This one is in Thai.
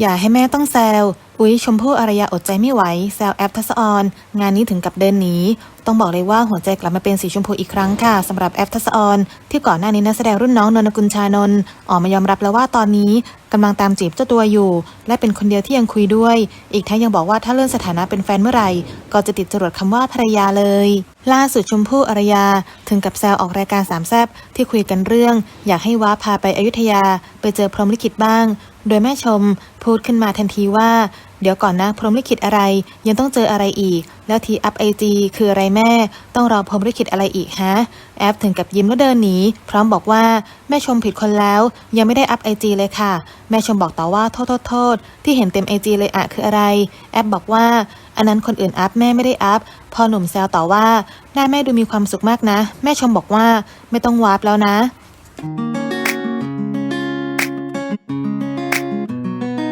อย่าให้แม่ต้องแซวอุ๊ยชมพู่อารยาอดใจไม่ไหวแซวแอปทัศออนงานนี้ถึงกับเดินหนีต้องบอกเลยว่าหัวใจกลับมาเป็นสีชมพูอีกครั้งค่ะสำหรับแอปทัศออนที่ก่อนหน้านี้นักแสดงรุ่นน้องนนกุลชานนท์ออกมายอมรับแล้วว่าตอนนี้กำลังตามจีบเจ้าตัวอยู่ และเป็นคนเดียวที่ยังคุยด้วย อีกทั้งยังบอกว่าถ้าเลื่อนสถานะเป็นแฟนเมื่อไหร่ ก็จะติดจรวดคำว่าภรรยาเลย ล่าสุดชมพู่อารยา ถึงกับแซวออกรายการสามแซบที่คุยกันเรื่อง อยากให้ว้าพาไปอยุธยา ไปเจอพรหมลิขิตบ้าง โดยแม่ชม พูดขึ้นมาทันทีว่าเดี๋ยวก่อนนะพรหมลิขิตอะไร ยังต้องเจออะไรอีก แล้วทีอัพไอจีคืออะไรแม่ ต้องรอพรหมลิขิตอะไรอีกฮะ แอปถึงกับยิ้มแล้วเดินหนี พร้อมบอกว่าแม่ชมผิดคนแล้ว ยังไม่ได้อัพไอจีเลยค่ะ แม่ชมบอกต่อว่าโทษโทษโทษที่เห็นเต็มไอจีเลยอะคืออะไร แอปบอกว่าอันนั้นคนอื่นอัพแม่ไม่ได้อัพพอหนุ่มแซวต่อว่าหน้าแม่ดูมีความสุขมากนะ แม่ชมบอกว่าไม่ต้องวาร์ปแล้วนะ